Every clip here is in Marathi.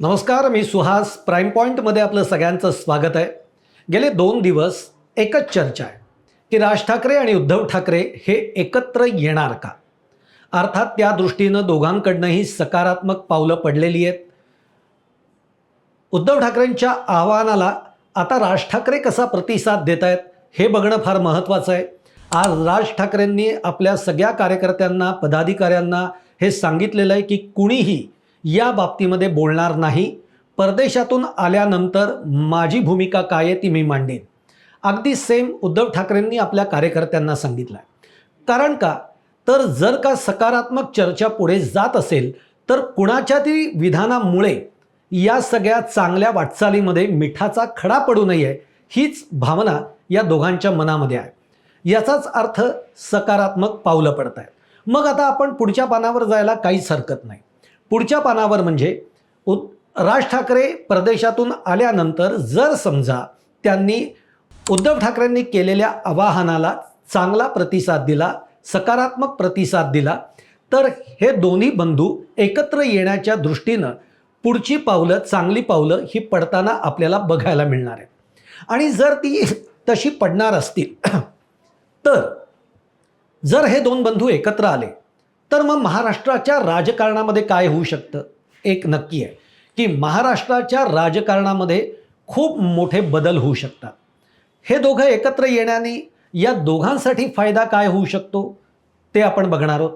नमस्कार मी सुहास. प्राईम पॉईंटमध्ये आपलं सगळ्यांचं स्वागत आहे. गेले दोन दिवस एकच चर्चा आहे की राज ठाकरे आणि उद्धव ठाकरे हे एकत्र येणार का? अर्थात त्या दृष्टीनं दोघांकडनंही सकारात्मक पावलं पडलेली आहेत. उद्धव ठाकरेंच्या आव्हानाला आता राज ठाकरे कसा प्रतिसाद देत आहेत हे बघणं फार महत्त्वाचं आहे. आज राज ठाकरेंनी आपल्या सगळ्या कार्यकर्त्यांना पदाधिकाऱ्यांना हे सांगितलेलं आहे की कुणीही या बाबतीमध्ये बोलणार नाही. परदेशातून आल्यानंतर माझी भूमिका काय आहे ती मी मांडेन. अगदी सेम उद्धव ठाकरेंनी आपल्या कार्यकर्त्यांना सांगितलं आहे कारण का? तर जर का सकारात्मक चर्चा पुढे जात असेल तर कुणाच्या तरी विधानामुळे या सगळ्या चांगल्या वाटचालीमध्ये मिठाचा खडा पडू नये हीच भावना या दोघांच्या मनामध्ये आहे. याचाच अर्थ सकारात्मक पावलं पडत आहेत मग आता आपण पुढच्या पानावर जायला काहीच हरकत नाही. पुढच्या पानावर म्हणजे उ राज ठाकरे प्रदेशातून आल्यानंतर जर समजा त्यांनी उद्धव ठाकरेंनी केलेल्या आवाहनाला चांगला प्रतिसाद दिला सकारात्मक प्रतिसाद दिला तर हे दोन्ही बंधू एकत्र येण्याच्या दृष्टीनं पुढची पावलं चांगली पावलं ही पडताना आपल्याला बघायला मिळणार आहे आणि जर ती तशी पडणार असतील तर जर हे दोन बंधू एकत्र आले तर मग महाराष्ट्राच्या राजकारणामध्ये काय होऊ शकतं? एक नक्की आहे की महाराष्ट्राच्या राजकारणामध्ये खूप मोठे बदल होऊ शकतात. हे दोघं एकत्र येण्याने या दोघांसाठी फायदा काय होऊ शकतो? ते आपण बघणार आहोत.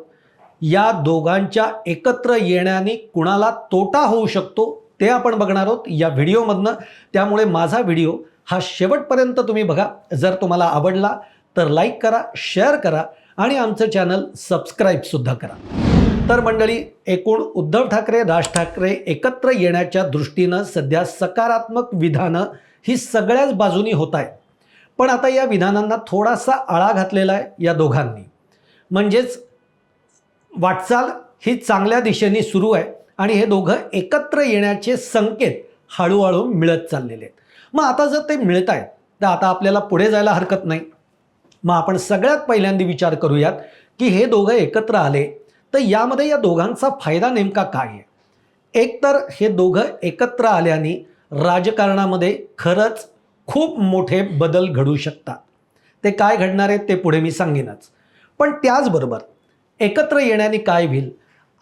या दोघांच्या एकत्र येण्याने कुणाला तोटा होऊ शकतो? ते आपण बघणार आहोत या व्हिडिओमधनं. त्यामुळे माझा व्हिडिओ हा शेवटपर्यंत तुम्ही बघा. जर तुम्हाला आवडला तर लाईक करा शेअर करा आणि आमचं चॅनल सबस्क्राईबसुद्धा करा. तर मंडळी एकूण उद्धव ठाकरे राज ठाकरे एकत्र येण्याच्या दृष्टीनं सध्या सकारात्मक विधानं ही सगळ्याच बाजूनी होत आहेत पण आता या विधानांना थोडासा आळा घातलेला आहे या दोघांनी. म्हणजेच वाटचाल ही चांगल्या दिशेने सुरू आहे आणि हे दोघं एकत्र येण्याचे संकेत हळूहळू मिळत चाललेले आहेत. मग आता जर ते मिळत आहेत तर आता आपल्याला पुढे जायला हरकत नाही. मग आपण सगळ्यात पहिल्यांदा विचार करूयात की हे दोघं एकत्र आले तर यामध्ये या दोघांचा फायदा नेमका काय आहे? एक तर हे दोघं एकत्र आल्याने राजकारणामध्ये खरंच खूप मोठे बदल घडू शकतात. ते काय घडणार आहेत ते पुढे मी सांगेनच. पण त्याचबरोबर एकत्र येण्याने काय होईल?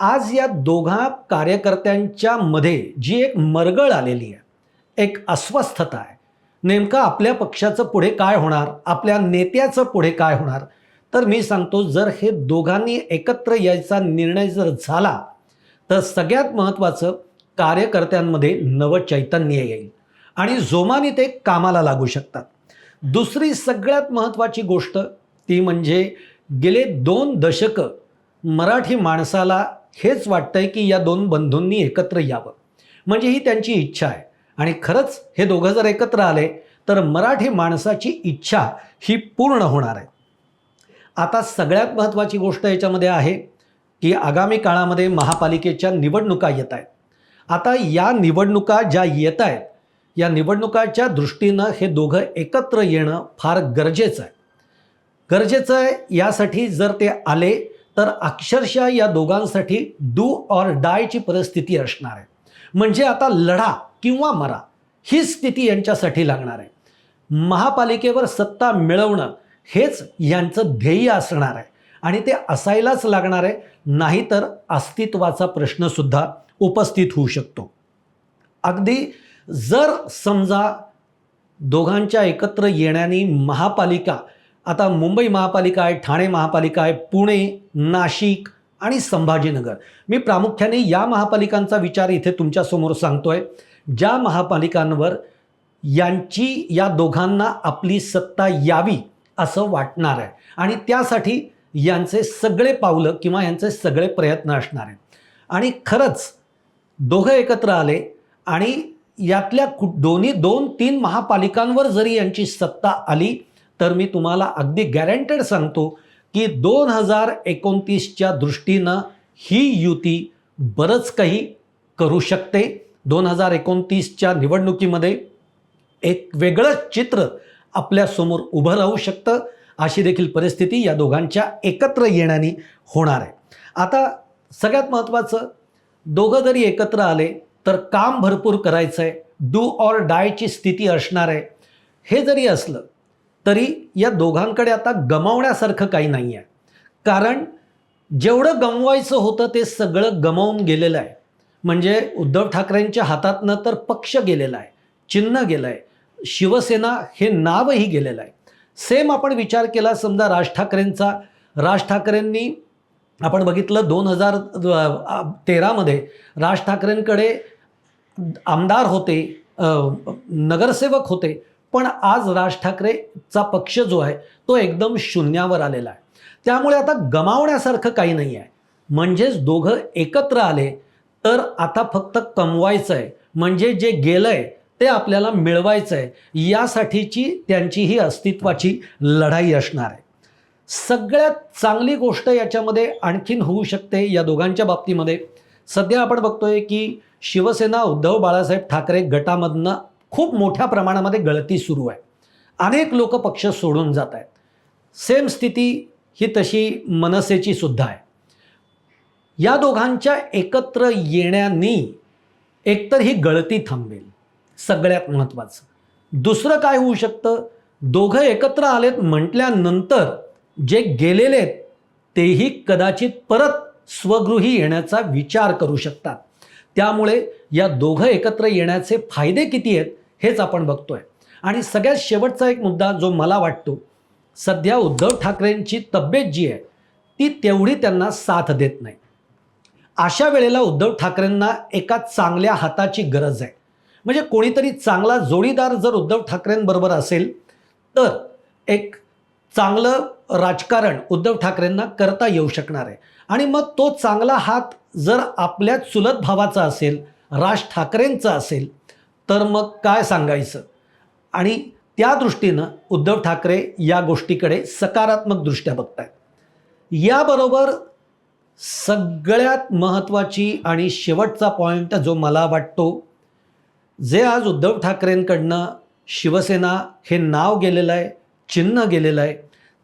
आज या दोघा कार्यकर्त्यांच्या मध्ये जी एक मरगळ आलेली आहे एक अस्वस्थता आहे. नेमकं आपल्या पक्षाचं पुढे काय होणार? आपल्या नेत्याचं पुढे काय होणार? तर मी सांगतो जर हे दोघांनी एकत्र यायचा निर्णय जर झाला तर सगळ्यात महत्त्वाचं कार्यकर्त्यांमध्ये नवचैतन्य येईल. आणि जोमाने ते कामाला लागू शकतात. दुसरी सगळ्यात महत्त्वाची गोष्ट ती म्हणजे गेले दोन दशकं मराठी माणसाला हेच वाटतंय की या दोन बंधूंनी एकत्र यावं. म्हणजे ही त्यांची इच्छा आहे. आणि खरंच हे दोघं जर एकत्र आले तर मराठी माणसाची इच्छा ही पूर्ण होणार आहे. आता सगळ्यात महत्त्वाची गोष्ट याच्यामध्ये आहे की आगामी काळामध्ये महापालिकेच्या निवडणुका येत आहेत. आता या निवडणुका ज्या येत आहेत या निवडणुकाच्या दृष्टीनं हे दोघं एकत्र येणं फार गरजेचं आहे. गरजेचं आहे यासाठी जर ते आले तर अक्षरशः या दोघांसाठी डू ऑर डायची परिस्थिती असणार आहे. म्हणजे आता लढा किंवा मरा. ही स्थिती यांच्यासाठी लागणार आहे. महापालिकेवर सत्ता मिळवणं हेच यांचं ध्येय असणार आहे. आणि ते असायलाच लागणार आहे. नाहीतर अस्तित्वाचा प्रश्नसुद्धा उपस्थित होऊ शकतो. अगदी जर समजा दोघांच्या एकत्र येण्याने महापालिका आता मुंबई महापालिका आहे ठाणे महापालिका आहे पुणे नाशिक आणि संभाजीनगर. मी प्रामुख्याने या महापालिकांचा विचार इथे तुमच्यासमोर सांगतोय. ज्या महापालिकांवर यांची या दोघांना आपली सत्ता यावी असं वाटणार आहे. आणि त्यासाठी यांचे सगळे पावलं किंवा यांचे सगळे प्रयत्न असणार आहेत. आणि खरंच दोघं एकत्र आले आणि यातल्या कु दोन्ही दोन तीन महापालिकांवर जरी यांची सत्ता आली तर मी तुम्हाला अगदी गॅरंटेड सांगतो की दोन हजार एकोणतीसच्या दृष्टीनं ही युती बरंच काही करू शकते. दोन हजार एकोणतीसच्या निवडणुकीमध्ये एक वेगळंच चित्र आपल्यासमोर उभं राहू शकतं. अशी देखील परिस्थिती या दोघांच्या एकत्र येण्याने होणार आहे. आता सगळ्यात महत्त्वाचं दोघं जरी एकत्र आले तर काम भरपूर करायचं आहे डू ऑर डायची स्थिती असणार आहे. हे जरी असलं तरी या दोघांकडे आता गमावण्यासारखं काही नाही आहे कारण जेवढं गमवायचं होतं ते सगळं गमावून गेलेलं आहे. म्हणजे उद्धव ठाकरेंच्या हातातनं तर पक्ष गेलेला आहे चिन्ह गेलं आहे शिवसेना हे नावही गेलेलं आहे. सेम आपण विचार केला समजा राज ठाकरेंचा. राज ठाकरेंनी आपण बघितलं दोन हजार तेरामध्ये राज ठाकरेंकडे आमदार होते नगरसेवक होते पण आज राज ठाकरेचा पक्ष जो आहे तो एकदम शून्यावर आलेला आहे. त्यामुळे आता गमावण्यासारखं काही नाही आहे. म्हणजेच दोघं एकत्र आले तर आता फक्त कमवायचं आहे म्हणजे जे गेलं आहे ते आपल्याला मिळवायचं आहे यासाठीची त्यांची ही अस्तित्वाची लढाई असणार आहे. सगळ्यात चांगली गोष्ट याच्यामध्ये आणखीन होऊ शकते या दोघांच्या बाबतीमध्ये. सध्या आपण बघतोय की शिवसेना उद्धव बाळासाहेब ठाकरे गटामधनं खूप मोठ्या प्रमाणामध्ये गळती सुरू आहे. अनेक लोक पक्ष सोडून जात आहेत. सेम स्थिती ही तशी मनसेची सुद्धा आहे. या दोघांच्या एकत्र येण्याने एकतर ही गळती थांबेल सगळ्यात महत्त्वाचं. दुसरं काय होऊ शकतं? दोघं एकत्र आलेत म्हटल्यानंतर जे गेलेले आहेत तेही कदाचित परत स्वगृही येण्याचा विचार करू शकतात. त्यामुळे या दोघं एकत्र येण्याचे फायदे किती आहेत हेच आपण बघतोय. आणि सगळ्यात शेवटचा एक मुद्दा जो मला वाटतो सध्या उद्धव ठाकरेंची तब्येत जी आहे ती तेवढी त्यांना साथ देत नाही. अशा वेळेला उद्धव ठाकरेंना एका चांगल्या हाताची गरज आहे. म्हणजे कोणीतरी चांगला जोडीदार जर उद्धव ठाकरेंबरोबर असेल तर एक चांगलं राजकारण उद्धव ठाकरेंना करता येऊ शकणार आहे. आणि मग तो चांगला हात जर आपल्या चुलत भावाचा असेल राज ठाकरेंचा असेल तर मग काय सांगायचं? आणि त्या दृष्टीनं उद्धव ठाकरे या गोष्टीकडे सकारात्मक दृष्ट्या बघत आहेत याबरोबर सगळ्यात महत्त्वाची आणि शेवटचा पॉईंट जो मला वाटतो जे आज उद्धव ठाकरेंकडनं शिवसेना हे नाव गेलेलं आहे चिन्ह गेलेलं आहे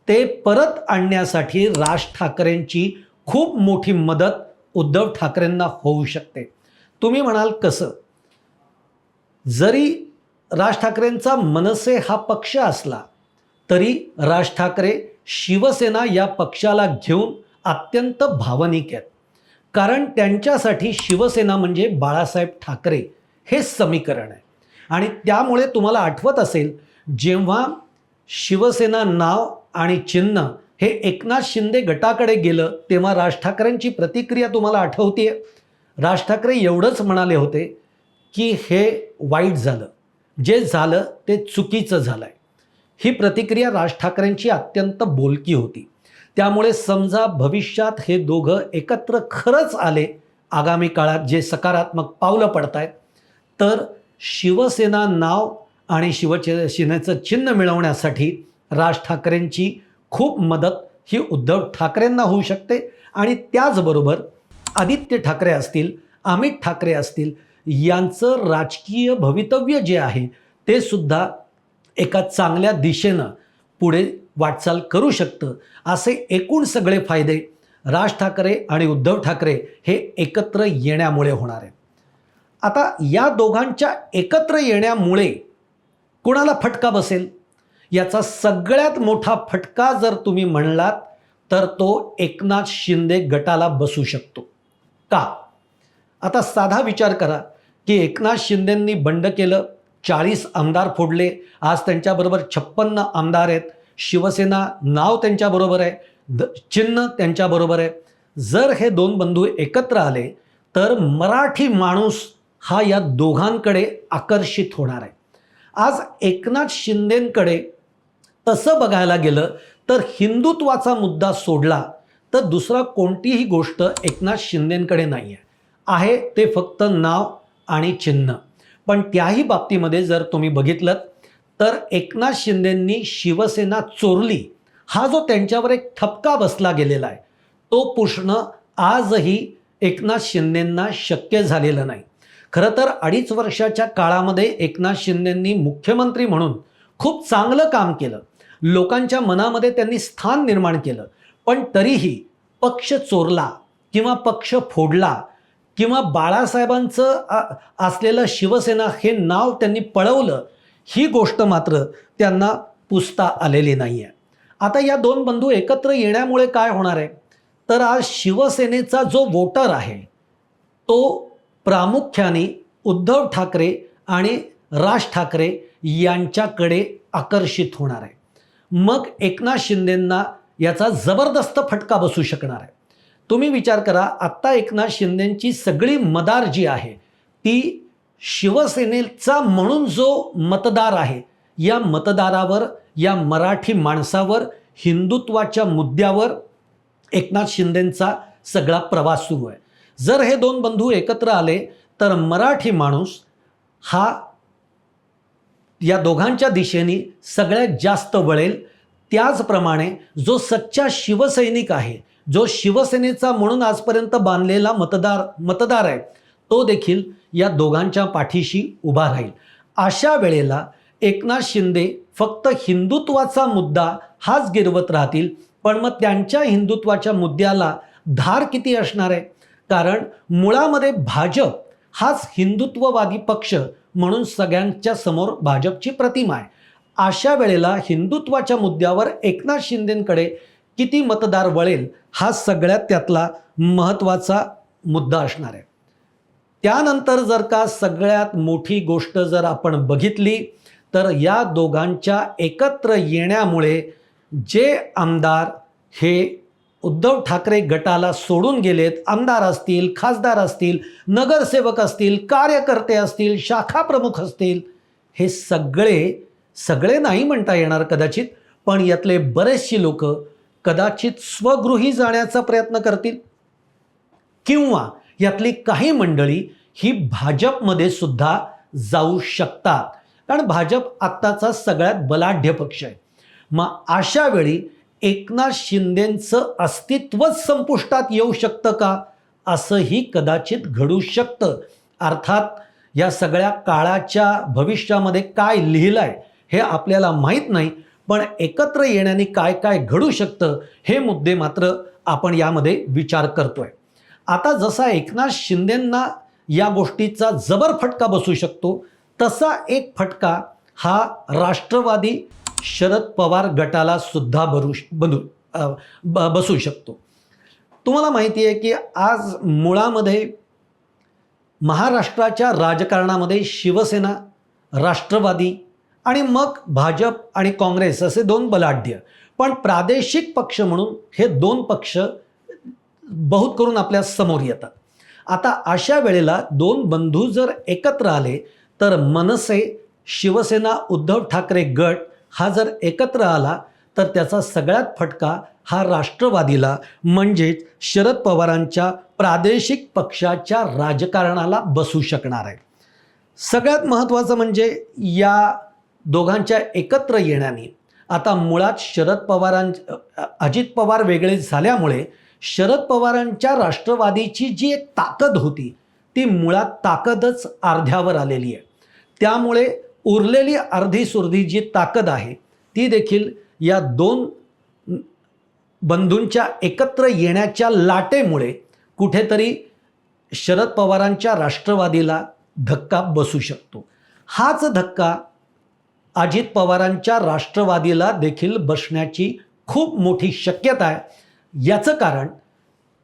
ते परत आणण्यासाठी राज ठाकरेंची खूप मोठी मदत उद्धव ठाकरेंना होऊ शकते. तुम्ही म्हणाल कसं? जरी राज ठाकरेंचा मनसे हा पक्ष असला तरी राज ठाकरे शिवसेना या पक्षाला घेऊन अत्यंत भावनिक आहेत. कारण त्यांच्यासाठी शिवसेना म्हणजे बाळासाहेब ठाकरे हे समीकरण आहे. आणि त्यामुळे तुम्हाला आठवत असेल जेव्हा शिवसेना नाव आणि चिन्ह हे एकनाथ शिंदे गटाकडे गेलं तेव्हा राज ठाकरेंची प्रतिक्रिया तुम्हाला आठवते राज ठाकरे एवढंच म्हणाले होते की हे वाईट झालं. जे झालं ते चुकीचं झालं आहे ही प्रतिक्रिया राज ठाकरेंची अत्यंत बोलकी होती. त्यामुळे समजा भविष्यात हे दोघं एकत्र खरंच आले आगामी काळात जे सकारात्मक पावलं पडत आहेत तर शिवसेना नाव आणि शिवचे सेनेचं चिन्ह मिळवण्यासाठी राज ठाकरेंची खूप मदत ही उद्धव ठाकरेंना होऊ शकते. आणि त्याचबरोबर आदित्य ठाकरे असतील अमित ठाकरे असतील यांचं राजकीय भवितव्य जे आहे ते सुद्धा एका चांगल्या दिशेनं पुढे वाटचाल करू शकतं असे एकूण सगळे फायदे राज ठाकरे आणि उद्धव ठाकरे हे एकत्र येण्यामुळे होणार आहेत. आता या दोघांच्या एकत्र येण्यामुळे कुणाला फटका बसेल? याचा सगळ्यात मोठा फटका जर तुम्ही म्हणलात तर तो एकनाथ शिंदे गटाला बसू शकतो. का? आता साधा विचार करा की एकनाथ शिंदेंनी बंड केलं चाळीस आमदार फोडले आज त्यांच्याबरोबर छप्पन्न आमदार आहेत शिवसेना नाव त्यांच्याबरोबर आहे द चिन्ह त्यांच्याबरोबर आहे. जर हे दोन बंधू एकत्र आले तर मराठी माणूस हा या दोघांकडे आकर्षित होणार आहे. आज एकनाथ शिंदेंकडे तसं बघायला गेलं तर हिंदुत्वाचा मुद्दा सोडला तर दुसरा कोणतीही गोष्ट एकनाथ शिंदेंकडे नाही आहे आहे ते फक्त नाव आणि चिन्ह. पण त्याही बाबतीमध्ये जर तुम्ही बघितलं तर एकनाथ शिंदेंनी शिवसेना चोरली. हा जो त्यांच्यावर एक ठपका बसला गेलेला आहे तो पुसणं आजही एकनाथ शिंदेंना शक्य झालेलं नाही. खरं तर अडीच वर्षाच्या काळामध्ये एकनाथ शिंदेंनी मुख्यमंत्री म्हणून खूप चांगलं काम केलं. लोकांच्या मनामध्ये त्यांनी स्थान निर्माण केलं. पण तरीही पक्ष चोरला किंवा पक्ष फोडला किंवा बाळासाहेबांचं असलेलं शिवसेना हे नाव त्यांनी पळवलं ही गोष्ट मात्र त्यांना पुसता आलेली नाही आहे आता या दोन बंधू एकत्र येण्यामुळे काय होणार आहे? तर आज शिवसेनेचा जो वोटर आहे तो प्रामुख्याने उद्धव ठाकरे आणि राज ठाकरे यांच्याकडे आकर्षित होणार आहे. मग एकनाथ शिंदेंना याचा जबरदस्त फटका बसू शकणार आहे. तुम्ही विचार करा आत्ता एकनाथ शिंदेंची सगळी मदार जी आहे ती शिवसेनेचा म्हणून जो मतदार आहे या मतदारावर या मराठी माणसावर हिंदुत्वाच्या मुद्द्यावर एकनाथ शिंदेंचा सगळा प्रवास सुरू आहे. जर हे दोन बंधू एकत्र आले तर मराठी माणूस हा या दोघांच्या दिशेने सगळ्यात जास्त वळेल. त्याचप्रमाणे जो सच्चा शिवसैनिक आहे जो शिवसेनेचा म्हणून आजपर्यंत बांधलेला मतदार मतदार आहे तो देखील या दोघांच्या पाठीशी उभा राहील. अशा वेळेला एकनाथ शिंदे फक्त हिंदुत्वाचा मुद्दा हाच गिरवत राहतील पण मग त्यांच्या हिंदुत्वाच्या मुद्द्याला धार किती असणार आहे? कारण मुळामध्ये भाजप हाच हिंदुत्ववादी पक्ष म्हणून सगळ्यांच्या समोर भाजपची प्रतिमा आहे. अशा वेळेला हिंदुत्वाच्या मुद्द्यावर एकनाथ शिंदेंकडे किती मतदार वळेल हा सगळ्यात त्यातला महत्त्वाचा मुद्दा असणार आहे. त्यानंतर जर का सगळ्यात मोठी गोष्ट जर आपण बघितली तर या दोघांच्या एकत्र येण्यामुळे जे आमदार हे उद्धव ठाकरे गटाला सोडून गेलेत आमदार असतील खासदार असतील नगरसेवक असतील कार्यकर्ते असतील शाखा प्रमुख असतील हे सगळे सगळे नाही म्हणता येणार कदाचित पण यातले बरेचशी लोक कदाचित स्वगृही जाण्याचा प्रयत्न करतील. किंवा यातली काही मंडळी ही भाजपमध्ये सुद्धा जाऊ शकतात. कारण भाजप आत्ताचा सगळ्यात बलाढ्य पक्ष आहे. मग अशा वेळी एकनाथ शिंदेंचं अस्तित्वच संपुष्टात येऊ शकतं का? असंही कदाचित घडू शकतं. अर्थात या सगळ्या काळाच्या भविष्यामध्ये काय लिहिलं आहे हे आपल्याला माहीत नाही. पण एकत्र येण्याने काय काय घडू शकतं हे मुद्दे मात्र आपण यामध्ये विचार करतोय. आता जसा एकनाथ शिंदेंना या गोष्टीचा जबर फटका बसू शकतो तसा एक फटका हा राष्ट्रवादी शरद पवार गटाला सुद्धा भरू बनू ब- बसू शकतो. तुम्हाला माहिती आहे की आज मुळामध्ये महाराष्ट्राच्या राजकारणामध्ये शिवसेना राष्ट्रवादी आणि मग भाजप आणि काँग्रेस असे दोन बलाढ्य. पण प्रादेशिक पक्ष म्हणून हे दोन पक्ष बहुत करून आपल्यासमोर येतात. आता अशा वेळेला दोन बंधू जर एकत्र आले तर मनसे शिवसेना उद्धव ठाकरे गट हा जर एकत्र आला तर त्याचा सगळ्यात फटका हा राष्ट्रवादीला म्हणजेच शरद पवारांच्या प्रादेशिक पक्षाच्या राजकारणाला बसू शकणार आहे. सगळ्यात महत्त्वाचं म्हणजे या दोघांच्या एकत्र येण्याने. आता मुळात शरद पवारां अजित पवार वेगळे झाल्यामुळे शरद पवारांच्या राष्ट्रवादीची जी एक ताकद होती ती मुळात ताकदच अर्ध्यावर आलेली आहे. त्यामुळे उरलेली अर्धी सुर्धी जी ताकद आहे ती देखील या दोन बंधूंच्या एकत्र येण्याच्या लाटेमुळे कुठेतरी शरद पवारांच्या राष्ट्रवादीला धक्का बसू शकतो. हाच धक्का अजित पवारांच्या राष्ट्रवादीला देखील बसण्याची खूप मोठी शक्यता आहे. याचं कारण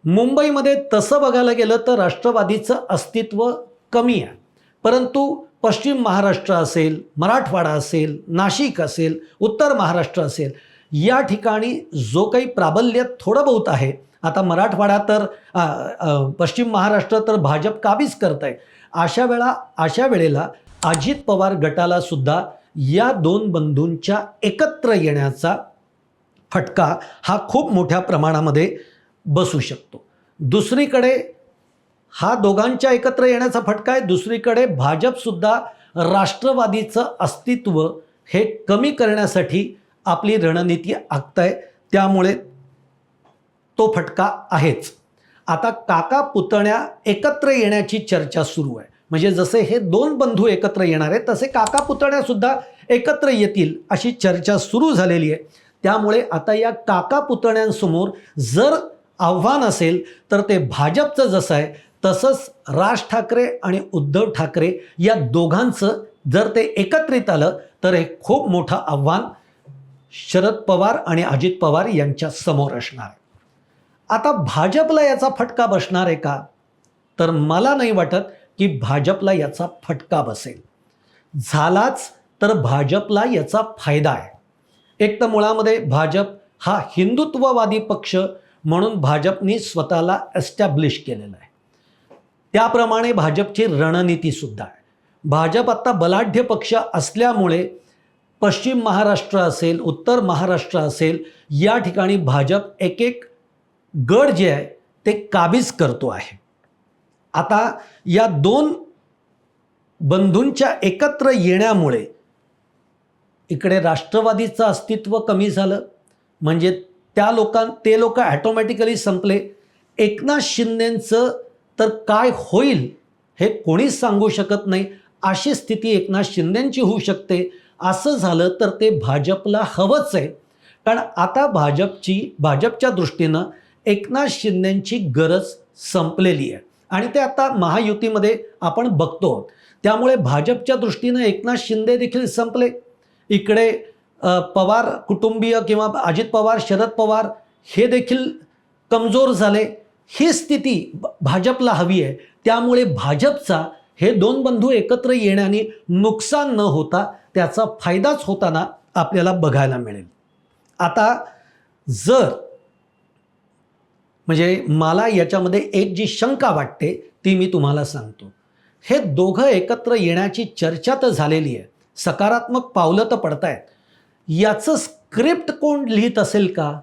मुंबईमध्ये तसं बघायला गेलं तर राष्ट्रवादीचं अस्तित्व कमी आहे. परंतु पश्चिम महाराष्ट्र असेल मराठवाडा असेल नाशिक असेल उत्तर महाराष्ट्र असेल या ठिकाणी जो काही प्राबल्य थोडं बहुत आहे. आता मराठवाडा तर पश्चिम महाराष्ट्र तर भाजप काबीज करत आहे अशा वेळा अशा वेळेला अजित पवार गटाला सुद्धा या दोन बंधूंच्या एकत्र येण्याचा फटका हा खूप मोठ्या प्रमाणामध्ये बसू शकतो. दुसरीकडे हा दोघांच्या एकत्र येण्याचा फटका आहे. दुसरीकडे भाजपसुद्धा राष्ट्रवादीचं अस्तित्व हे कमी करण्यासाठी आपली रणनीती आखताय. आहे त्यामुळे तो फटका आहेच. आता काका पुतण्या एकत्र येण्याची चर्चा सुरू आहे. म्हणजे जसे हे दोन बंधू एकत्र येणार आहेत तसे काका पुतण्यासुद्धा एकत्र येतील अशी चर्चा सुरू झालेली आहे. त्यामुळे आता या काका पुतण्यांसमोर जर आव्हान असेल तर ते भाजपचं जसं आहे तसंच राज ठाकरे आणि उद्धव ठाकरे या दोघांचं जर ते एकत्रित आलं तर हे खूप मोठं आव्हान शरद पवार आणि अजित पवार यांच्या समोर असणार. आहे आता भाजपला याचा फटका बसणार आहे का? तर मला नाही वाटत की भाजपला याचा फटका बसेल. झालाच तर भाजपला याचा फायदा आहे. एक तर मुळामध्ये भाजप हा हिंदुत्ववादी पक्ष म्हणून भाजपनी स्वतःला एस्टॅब्लिश केलेला आहे. त्याप्रमाणे भाजपची रणनीतीसुद्धा आहे. भाजप आत्ता बलाढ्य पक्ष असल्यामुळे पश्चिम महाराष्ट्र असेल उत्तर महाराष्ट्र असेल या ठिकाणी भाजप एक एक गड जे आहे ते काबीज करतो आहे. आता या दोन बंधूंच्या एकत्र येण्यामुळे इकडे राष्ट्रवादीचं अस्तित्व कमी झालं. म्हणजे त्या लोकां ते लोक ॲटोमॅटिकली संपले. एकनाथ शिंदेंचं तर काय होईल हे कोणीच सांगू शकत नाही. अशी स्थिती एकनाथ शिंदेंची होऊ शकते. असं झालं तर ते भाजपला हवंच आहे. कारण आता भाजपची भाजपच्या दृष्टीनं एकनाथ शिंदेंची गरज संपलेली आहे. आणि ते आता महायुतीमध्ये आपण बघतो. त्यामुळे भाजपच्या दृष्टीनं एकनाथ शिंदे देखील संपले. इकडे पवार कुटुंबीय किंवा अजित पवार शरद पवार हे देखील कमजोर झाले. ही स्थिती भाजपला हवी आहे. त्यामुळे भाजपचा हे दोन बंधू एकत्र येण्याने नुकसान न होता त्याचा फायदाच होताना आपल्याला बघायला मिळेल. आता जर म्हणजे मला याच्यामध्ये एक जी शंका वाटते ती मी तुम्हाला सांगतो. हे दोघं एकत्र येण्याची चर्चा तर झालेली आहे. सकारात्मक पावलं तर पडत आहेत याचं स्क्रिप्ट कोण लिहित असेल का?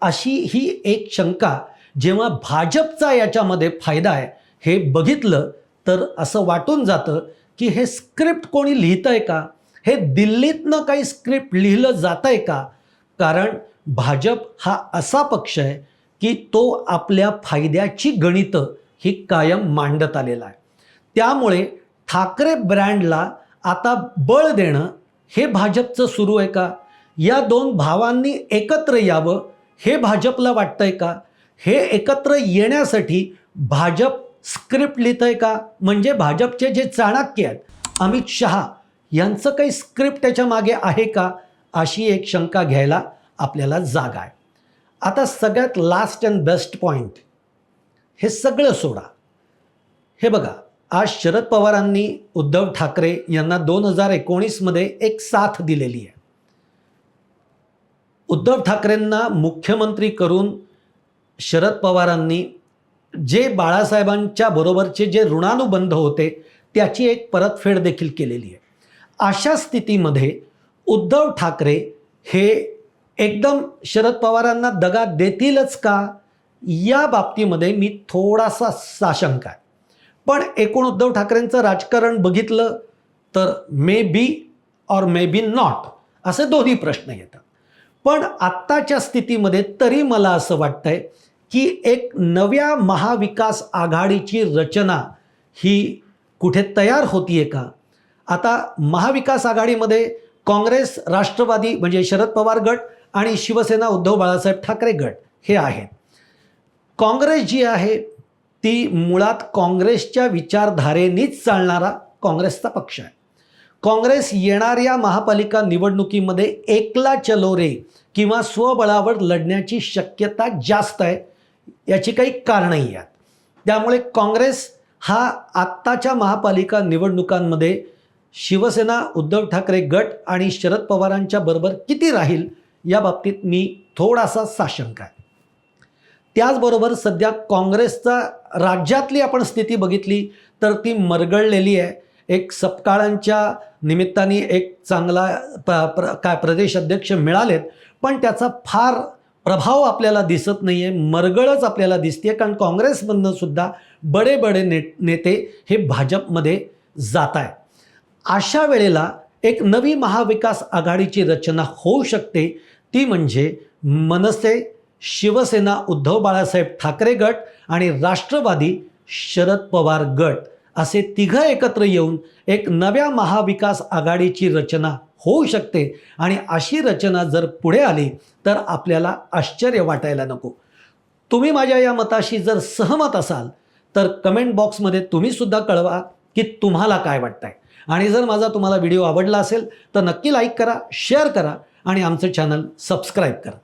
अशी ही एक शंका जेव्हा भाजपचा याच्यामध्ये फायदा आहे हे बघितलं तर असं वाटून जातं की हे स्क्रिप्ट कोणी लिहितं आहे का? हे दिल्लीतनं काही स्क्रिप्ट लिहिलं जात आहे का? कारण भाजप हा असा पक्ष आहे की तो आपल्या फायद्याची गणितं ही कायम मांडत आलेला आहे. त्यामुळे ठाकरे ब्रँडला आता बळ देणं हे भाजपचं सुरू आहे का? या दोन भावांनी एकत्र यावं हे भाजपला वाटतंय का? हे एकत्र येण्यासाठी भाजप स्क्रिप्ट लिहित आहे का? म्हणजे भाजपचे जे चाणक्य आहेत अमित शहा यांचं काही स्क्रिप्ट त्याच्यामागे आहे का? अशी एक शंका घ्यायला आपल्याला जागा आहे. आता सगळ्यात लास्ट अँड बेस्ट पॉईंट हे सगळं सोडा. हे बघा आज शरद पवारांनी उद्धव ठाकरे यांना दोन हजार एकोणीसमध्ये एक साथ दिलेली आहे. उद्धव ठाकरेंना मुख्यमंत्री करून शरद पवारांनी जे बाळासाहेबांच्या बरोबरचे जे ऋणानुबंध होते त्याची एक परतफेड देखील केलेली आहे. अशा स्थितीमध्ये उद्धव ठाकरे हे एकदम शरद पवारांना दगा देतीलच का? या बाबतीमध्ये मी थोडासा साशंक आहे. पण एकूण उद्धव ठाकरेंचं राजकारण बघितलं तर may be or may be not असे दोन्ही प्रश्न येतात. पण आत्ताच्या स्थितीमध्ये तरी मला असं वाटतंय की एक नव्या महाविकास आघाडीची रचना ही कुठे तयार होतीये का? आता महाविकास आघाडीमध्ये काँग्रेस राष्ट्रवादी म्हणजे शरद पवार गट आणि शिवसेना उद्धव बाळासाहेब ठाकरे गट हे आहेत. काँग्रेस जी आहे ती मुळात काँग्रेसच्या विचारधारेनीच चालणारा काँग्रेसचा पक्ष आहे. काँग्रेस येणाऱ्या महापालिका निवडणुकीमध्ये एकला चलो रे किंवा स्वबळावर लढण्याची शक्यता जास्त आहे याची काही कारणंही आहेत. त्यामुळे काँग्रेस हा आत्ताच्या महापालिका निवडणुकांमध्ये शिवसेना उद्धव ठाकरे गट आणि शरद पवारांच्या बरोबर किती राहील या बाबतीत मी थोडासा साशंक आहे. त्याचबरोबर सध्या काँग्रेसचा राज्यातली आपण स्थिती बघितली तर ती मरगळलेली आहे. एक सपकाळांच्या निमित्ताने एक चांगला प्र प्र काय प्रदेश अध्यक्ष मिळालेत पण त्याचा फार प्रभाव आपल्याला दिसत नाही आहे मरगळच आपल्याला दिसते कारण काँग्रेसमधनं सुद्धा बडे बडे ने नेते हे भाजपमध्ये जात आहे अशा वेळेला एक नवी महाविकास आघाडीची रचना होऊ शकते ती म्हणजे मनसे शिवसेना उद्धव बाळासाहेब ठाकरे गट आणि राष्ट्रवादी शरद पवार गट असे तिघं एकत्र येऊन एक नव्या महाविकास आघाडीची रचना होऊ शकते. आणि अशी रचना जर पुढे आली तर आपल्याला आश्चर्य वाटायला नको. तुम्ही माझ्या या मताशी जर सहमत असाल तर कमेंट बॉक्समध्ये तुम्हीसुद्धा कळवा की तुम्हाला काय वाटतंय. आणि जर माझा तुम्हाला व्हिडिओ आवडला असेल तर नक्की लाईक करा शेअर करा आणि आमचं चॅनल सबस्क्राईब करा.